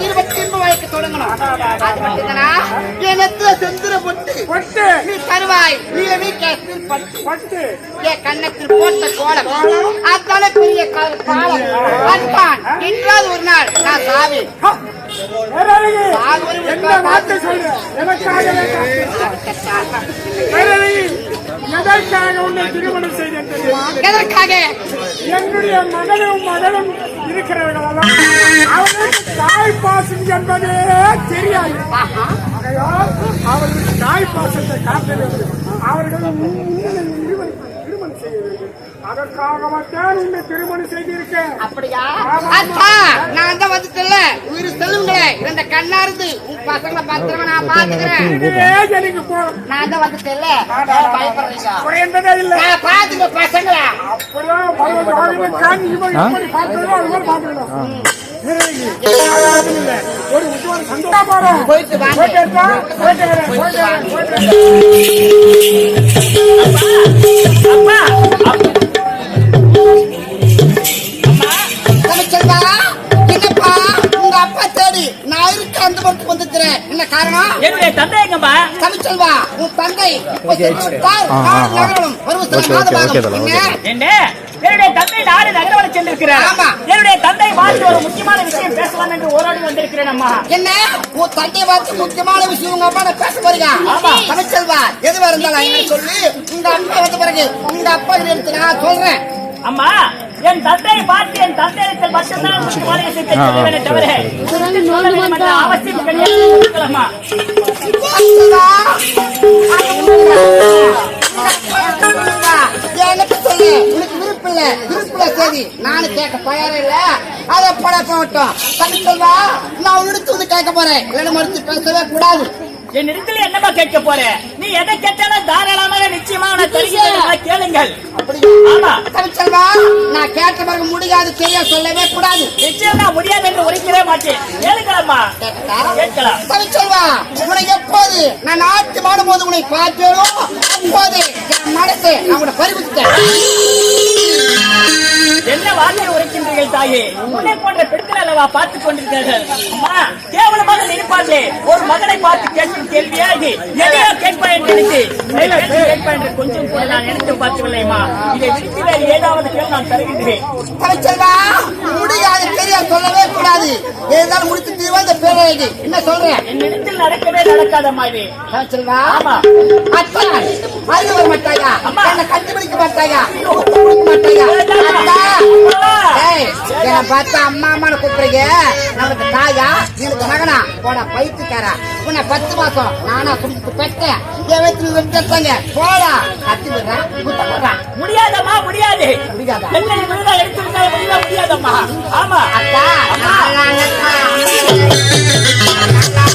இருபத்தி இன்ப வயக்கு தொடங்கணும். அது மட்டும்தானா? எனத்துல செந்திர பொட்டு. நீ தருவாய். நீலமே காஷ்மீர் பட்டு. என் கண்ணத்தில் போட்ட கோலம். அதான பெரிய கா- காலம். அத்தான் என்றாவது ஒரு நாள். நான் சாவி என்ன வார்த்தை சொல்ற? எனக்காகவே எதற்காக உன்னை திருமணம் செய்தேன் தெரியுமா? எதற்காக? என்னுடைய மகனும் மகளும் இருக்கிறவர்களெல்லாம் அவர்களுக்கு தாய் பாசம் என்பதே தெரியாது. ஆகையால் அவர்களுக்கு தாய் பாசத்தை காட்ட வேண்டும் அவர்கள் உன்னை திருமணம் திருமணம் செய்ய வேண்டும் அதற்காகத்தான் உன்னை திருமணம் செய்திருக்கேன். அப்படியா? நான் தான் வந்துட்டல உயிர் செல்லுங்களே. இந்த கண்ணா இருந்து உன் பசங்களை பத்திரமா நான் பாத்துக்கிறேன் எனக்கு நான் தான் வந்துட்டல பயப்படுறீங்க. இல்லை. நான் பாத்துக்க பசங்களா? எப்படி பார்க்கிறதோ அந்த படத்துக்கு வந்துக்கிறேன் என்ன காரணம் என்னுடைய தந்தை எங்கம்மா தமிழ்ச்செல்வா உன் தந்தை இப்ப சென்று விட்டார். ஆ, ஆ, நானும் ஆ. நகரணும். வரும் சில ஓகே, மாத ஓகே, ஓகே, பாகம். தல, என்ன? என்ன என்னுடைய தந்தை நாடு நகரவரை சென்றிருக்கிறார் ஆமா. என்னுடைய தந்தை பார்த்து ஒரு முக்கியமான விஷயம் பேசலாம் என்று ஓராடி வந்திருக்கிறேன் அம்மா என்ன உன் தந்தை பார்த்து முக்கியமான விஷயம் உங்க அப்பா நான் பேச போறீங்க ஆமா. தமிழ்ச்செல்வா எதுவா இருந்தாலும் சொல்லி உங்க அப்பா வந்த பிறகு உங்க அப்பா நான் சொல்றேன் அம்மா என் தந்தையை பார்த்து என் தந்தையத்தில் மட்டும்தான் விஷயத்தை சொல்லுவேனே தவிர அவசியம்? எனக்கு சொல்லு உனக்கு விருப்பம் இல்ல. விருப்பம் இல்ல சரி. நானும் கேட்க தயாரா இல்ல. அத பட போகட்டும் தமிழ்ச்செல்வா நான் உன்னிடத்து வந்து கேட்க போறேன். இல்லைன்னு மறுத்து பேசவே கூடாது. என் இடத்துல என்னமா கேட்க போற? நீ எதை கேட்டாலும் தாராளமாக நிச்சயமா நான் தருகிறேன் கேளுங்கள். தமிழ்ச்செல்வா நான் கேட்ட பிறகு முடியாது சரியா சொல்லவே கூடாது. நிச்சயம் நான் முடியாது என்று உரைக்கவே மாட்டேன். கேட்கட்டா? கேட்கலாம். உன்னை எப்போது நான் நாட்டு மாடும் போது உன்னை பார்த்தேனோ அப்போது என் மனசை நான் உன்னை பறிவிட்டேன் என்ன வார்த்தை உரைக்கின்றீர்கள் தாயே? உன்னை போன்ற பெண்கள் அல்லவா பார்த்துக் கொண்டிருக்கிறார்கள். அம்மா கேவலமாக நினைப்பார்களே. ஒரு மகனை பார்த்து கேட்கும் கேள்வியா இது? எதையோ கேட்பா என்று நினைத்து கேட்பா என்று கொஞ்சம் கூட நான் நினைத்து பார்க்கவில்லைம்மா. இதை விடுத்து வேறு ஏதாவது நான் தருகின்றேன். சொல்லவே கூடாது. ஏதாவது முடித்து தீவா இந்த பேரழகி என்ன சொல்றேன்? என் இடத்தில் நடக்கவே நடக்காதம்மா இது. தமிழ்ச்செல்வா ஆமா. அத்தா அறிவு வர மாட்டாயா. என்ன கண்டுபிடிக்க மாட்டாயா? கொடுக்க மாட்டாயா என்னை பார்த்தா அம்மா அம்மான்னு கூப்பிடுறீங்க. நமக்கு தாயா எனக்கு மகனா. போடா பைத்துக்காரா உன்னை பத்து மாசம் நானா குடிச்சு பெற்றேன் முடியாதம்மா முடியாது. முடியாதம்மா? ஆமா. அக்கா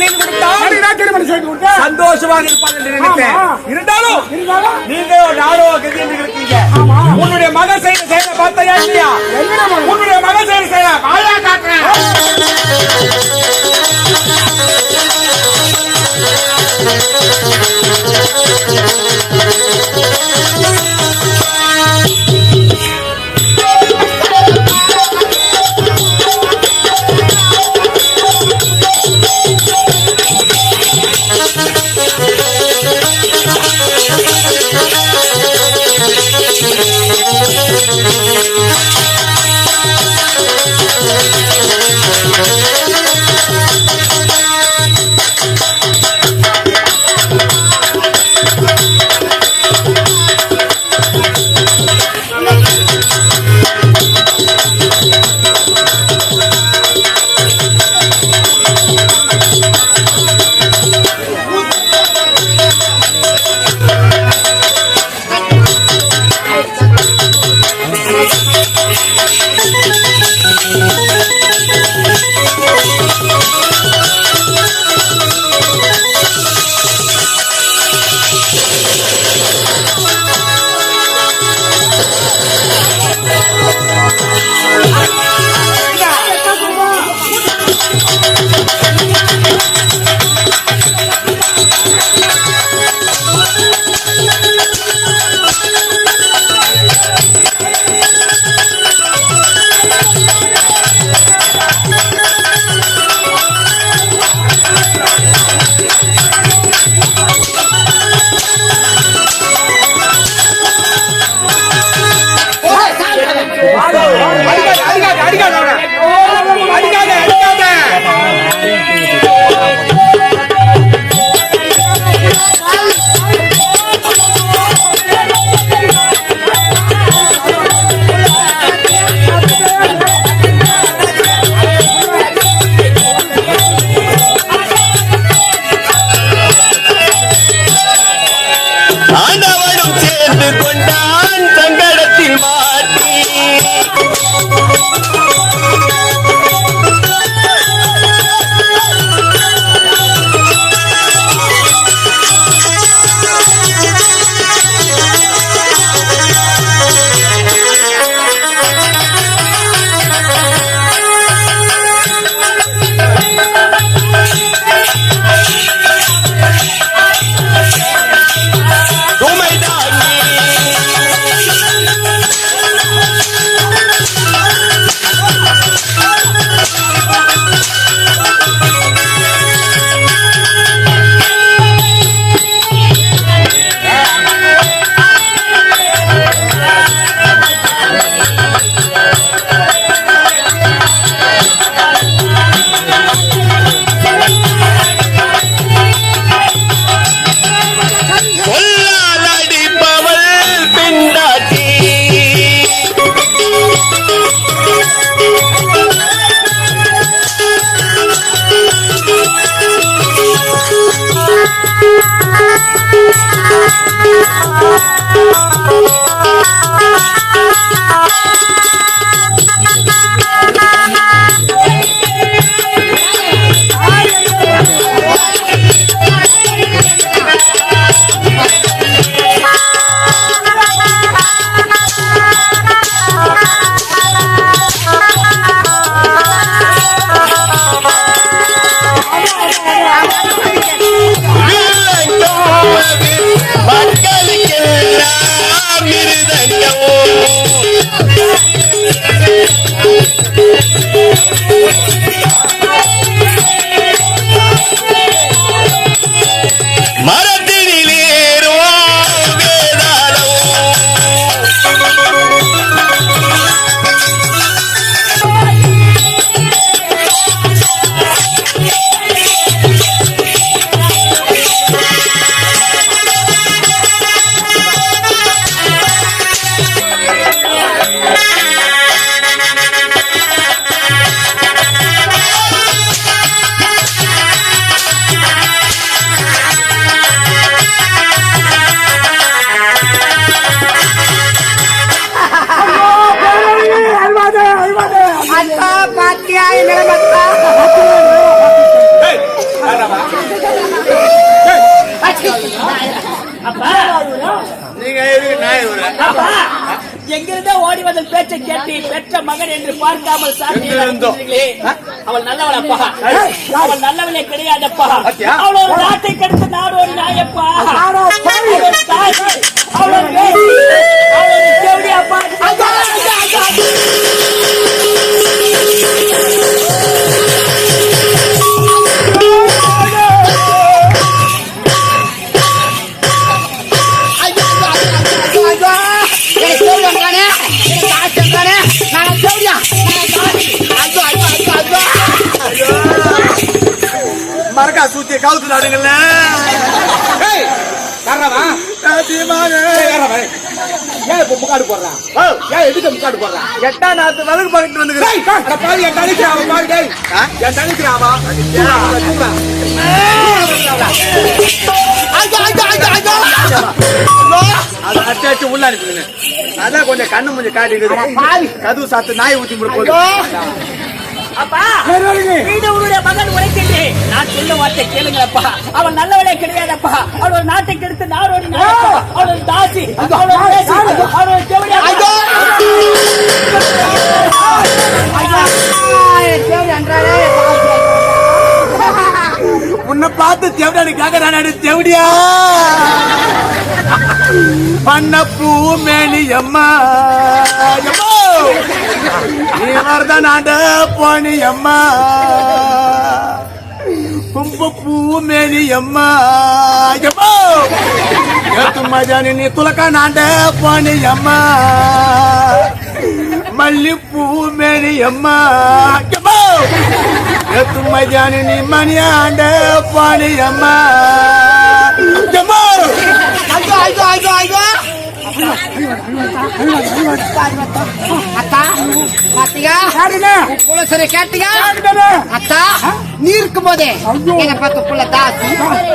செய்து கொடுத்தால் நான். சந்தோஷமாக இருப்பாங்க என்று நினைத்தேன். இருந்தாலும் இருந்தாலும் நீங்க நாடோ கதி என்று இருக்கீங்க. உன்னுடைய மகன் செய்த செயலை பார்த்தையா இல்லையா? உன்னுடைய மகன் செய்த செயலை காட்டுறேன் Thank you. நீங்க நாய் எங்கிருந்தோ ஓடி வந்த பேச்சை கேட்டு பெற்ற மகன் என்று பார்க்காமல்? சாப்பிட்டீர்களே அவள் நல்லவளப்பா. அவள் நல்லவளே கிடையாதப்பா? அவள் ஒரு நாட்டை கெடுத்து நாடு ஒரு நாயப்பா. அவள் அவள் ஒரு மரக்கா சூத்திய கவுத்து நாடுங்கள்ல ஏய், யாரவா? ஏய், யாரவா? ஏன் இப்ப முக்காடு போடுறான்? ஏன் எதுக்கு முக்காடு போடுறான்? எட்டா நாத்து டேய், அட பாவி, என் தங்கச்சி அவன் டேய். என் தங்கச்சி அவன். அடிச்சு அடிச்சு உள்ள அனுப்பிடுங்க. அதான் கொஞ்சம் கண்ணு கொஞ்சம் காட்டிடுது. கதவு சாத்து நாய் ஊத்தி முடி போகுது அப்பா வந்துருவாங்க நீ சொல்ல வார்த்தை கேளுங்களப்பா. அவள் நல்லவளே கிடையாதப்பா. அவள் ஒரு நாட்டை கெடுத்து நாடோடி அவள் தாசி. உன்னை பார்த்து தேவடாடி கேக்குறானு தேவடியா? பண்ண பூ மேனி அம்மா. இவர்தான் நீ ஆண்ட போனி அம்மா. கும்ப பூ மேனி அம்மா. எம்மோ! ஜானி நீ துலக்கா நாண்ட போனி அம்மா. மல்லிப்பூ மேனி அம்மா. எம்மோ! ஜானி மஜானி நீ மணியாண்ட போனி அம்மா. ஐயோ ஐயோ ஐயோ. நீ இருக்கும் போதே என்ன பார்த்த புள்ள தாசி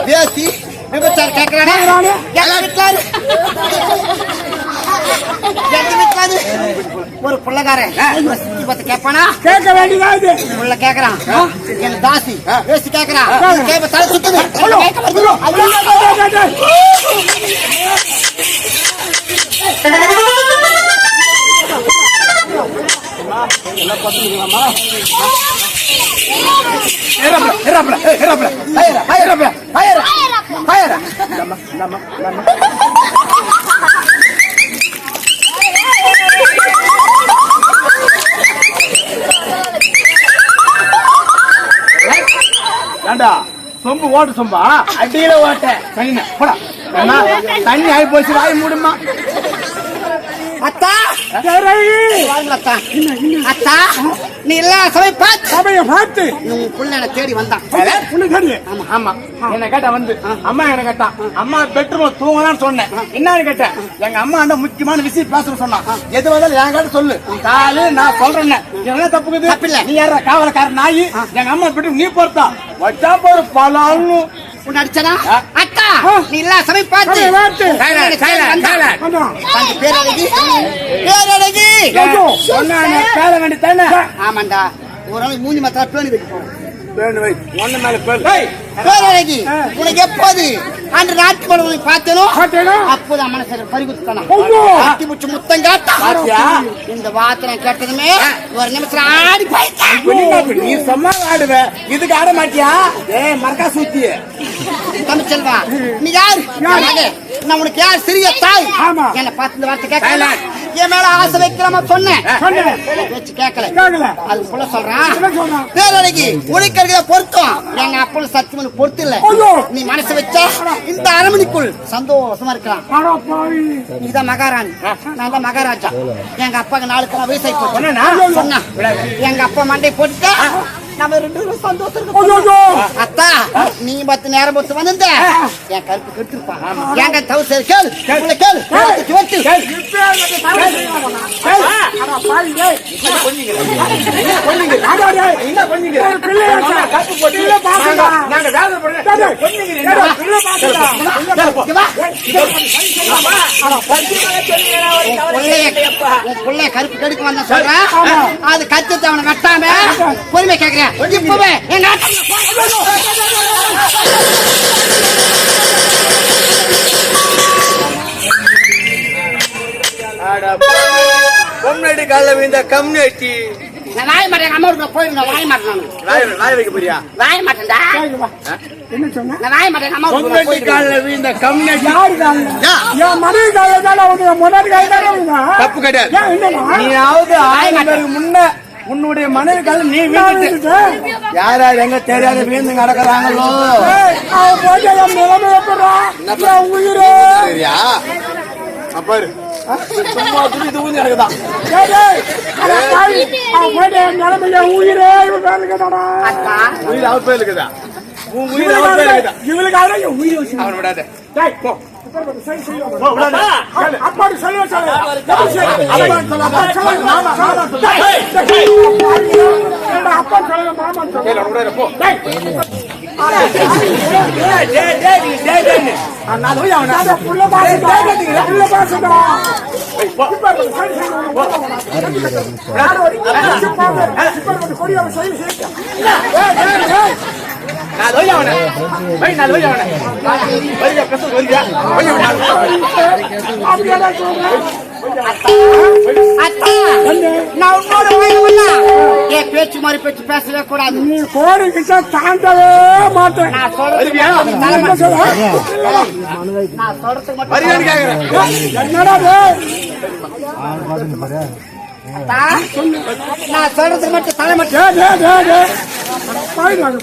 தேசி விபச்சாரம் கேட்கிறானே ஒரு புள்ளக்காரன் ஒரு பார்த்து கேட்பானா கேட்க வேண்டியதா புள்ள கேக்குறான் என்ன தாசி வேசி கேக்குறான் தலை சுத்துது ஏண்டா? சொம்பு ஓட்டு சொம்பா? அடியில ஓட்ட. தண்ணி போடா. தண்ணி ஆகி போச்சு வாய் மூடுமா அத்தா. வாருங்கள் அத்தா. அத்தா நீ எல்லா சமயம் பார்த்து சபையை பார்த்து. உன் புள்ள தேடி வந்தான். உனக்கு தெரியும் ஆமா ஆமா. என்ன கேட்டா வந்து அம்மா என்ன கேட்டா அம்மா பெட்ரூம் தூங்கலாம்னு சொன்னேன். என்னன்னு கேட்டேன் எங்க அம்மா அந்த முக்கியமான விஷயம் பேச சொன்னான் எது வந்தாலும் என் கிட்ட சொல்லு. காலு நான் சொல்றேன் என்ன தப்புக்குது தப்பில்ல. நீ யாரா காவலக்கார நாய்? எங்க அம்மா பெட்ரூம் நீ பொறுத்தா. வச்சா போற பலான்னு உன்னை அடிச்சனா? நீ எல்லா சமயம் பார்த்து. பேரழகி. பேரழகி. பேர வேண்டி தானே ஆமாண்டா. ஒரு நாள் மூஞ்சி மாத்திரா பேணி வைக்க போறோம். பேரழகி. உனக்கு எப்போது? அன்று நாட்டு உனக்கு பார்த்தேனோ? அப்போது மனசு பறிகுத்தானா முச்சு முத்தம் காட்டா? இந்த வார்த்தை கேட்டதுமே ஒரு நிமிஷம் ஆடி போயிட்டான் நீ சும்மா ஆடுவ. இதுக்கு ஆட மாட்டியா? ஏய் மறக்கா சூத்திய தமிழ்ச்செல்வா. நீ யாரு? நான் உனக்கு யார் சிறிய தாய். என்ன பார்த்து இந்த வார்த்தை கேட்கல. என் மேல ஆசை வைக்கலாமா சொன்னேன். பேச்சு கேட்கல. அது சொல்ல சொல்றான்? பேரழகி உனக்கு இருக்கிற பொருத்தம். எங்க அப்பா சத்தியமனு பொறுத்து இல்ல. நீ மனசு வச்சா இந்த அரமணிக்குள் சந்தோஷமா இருக்கலாம். நீதான் மகாராணி. நான் தான் மகாராஜா. எங்க அப்பாக்கு நாளுக்கு வயசாகி போச்சு? சொன்னா எங்க அப்பா மண்டை போட்டுட்டா நம்ம ரெண்டு பேரும் சந்தோஷம். அத்தா நீ பத்து நேரம் பொறுத்து வந்திருந்த. என் கருப்பு கெடுத்திருப்பான். எங்க தவிர கேளு. உங்களை கேளு. பிள்ளைய கருப்பு கெடுக்க வந்த சொல்றேன் அது கச்சத்தை அவனை வெட்டாம பொறுமை கேக்குறேன் இப்பவே எங்க பொம்னடி கால இந்த கம்யூனிட்டி. நான் வாய மாட்டேன் அம்மா வீட்டுல நான் வாய மாட்டேன். வாய் வைக்க போறியா? வாய மாட்டேன்டா. என்ன சொன்ன? நான் வாய மாட்டேன் அம்மா பொம்னடி கால இந்த கம்யூனிட்டி. யாரு காலைல? என் மனைவி காலைல தானே வந்து என் முன்னாடி காலைல தானே வந்தா? தப்பு கிடையாது. என்னடா? நீயாவது ஆயிரம் முன்ன உன்னுடைய மனைவி கால நீ விட்டுட்டேன். யார் யார் எங்க தெரியாத வீழ்ந்து நடக்கிறாங்களோ. சரியா அப்பாரு சும்மா துணி தூங்கி நடக்குதான் உயிரே அவர் பேர் இருக்குதா? உன் உயிர் அவர் பேர் இருக்குதா? இவளுக்காக என் உயிரை அவன் விடாத. டேய், போ. அப்பாடி சொல்லு. எப்படி சொல்லு? அப்பான்னு சொல்லாத. அப்பா சொல்லு, மாமா, மாமா சொல்லு. டேய், டேய், ஏன்டா அப்பா சொல்லல, மாமா சொல்லு. கேளு, விடாத, போ. டேய், டேய், டேய், டேய், நீ டேய், டேய்ன்னு. ஆ, நான் போய் அவனை- அட புள்ள பாசுடா, புள்ள பாசுடா. இப்ப இருக்கு, சரி, சரி, போ. யார் ஒரு- சிப்பாங்க, சிப்பாங்க, கொடி அவன் சைடு சேர்க்க. அவனை அவனை நான் உன்னோட வாய்ப்புல ஏன் பேச்சு மாதிரி பேச்சு பேசவே கூடாது நீ தாண்டவே மாட்டேன் நான் சொல்றேன்? நான் மட்டும் என்னடா நான் சொல்றது மட்டும் தலை மட்டும்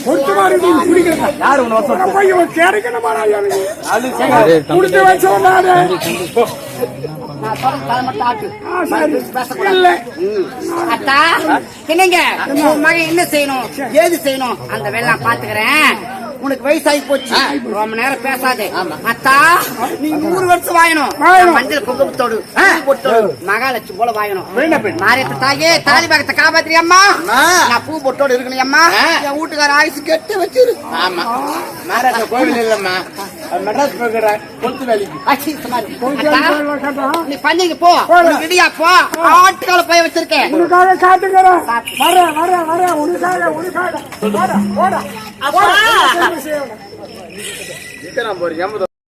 கொடுத்த மாதிரி நீ குடிக்கிறதா? யாரு எனக்கு? வச்சவன் நானு. என்னங்க? மகன் என்ன செய்யணும்? ஏது செய்யணும்? அந்த வெள்ளம் பாத்துக்கிறேன் உனக்கு வயசாகி போச்சு. ரொம்ப நேரம் பேசாதே. அத்தா நீ நூறு வருஷம் வாயணும். மஞ்சள் குங்குமத்தோடு பொட்டோடு மகாலட்சுமி போல வாயணும். மாரியத்த தாயே தாலி பாகத்தை காப்பாத்திரி அம்மா? அம்மா. நான் பூ பொட்டோடு இருக்கணும் அம்மா. என் வீட்டுக்கார ஆயுசு கெட்டு வச்சிரு. ஆமா. மாராஜா கோவில் இல்லம்மா. மெட்ராஸ் போகிற கொளுத்து வேலைக்கு. நீ பண்ணிக்கு போ. இடியா போ. ஆட்டுக்கால போய் வச்சிருக்கேன். உனக்காக காத்துக்கிறேன். வரேன் வரேன் வரேன். உனக்காக உனக்காக. போடா போடா. அப்பா செய்யணும் போறேன்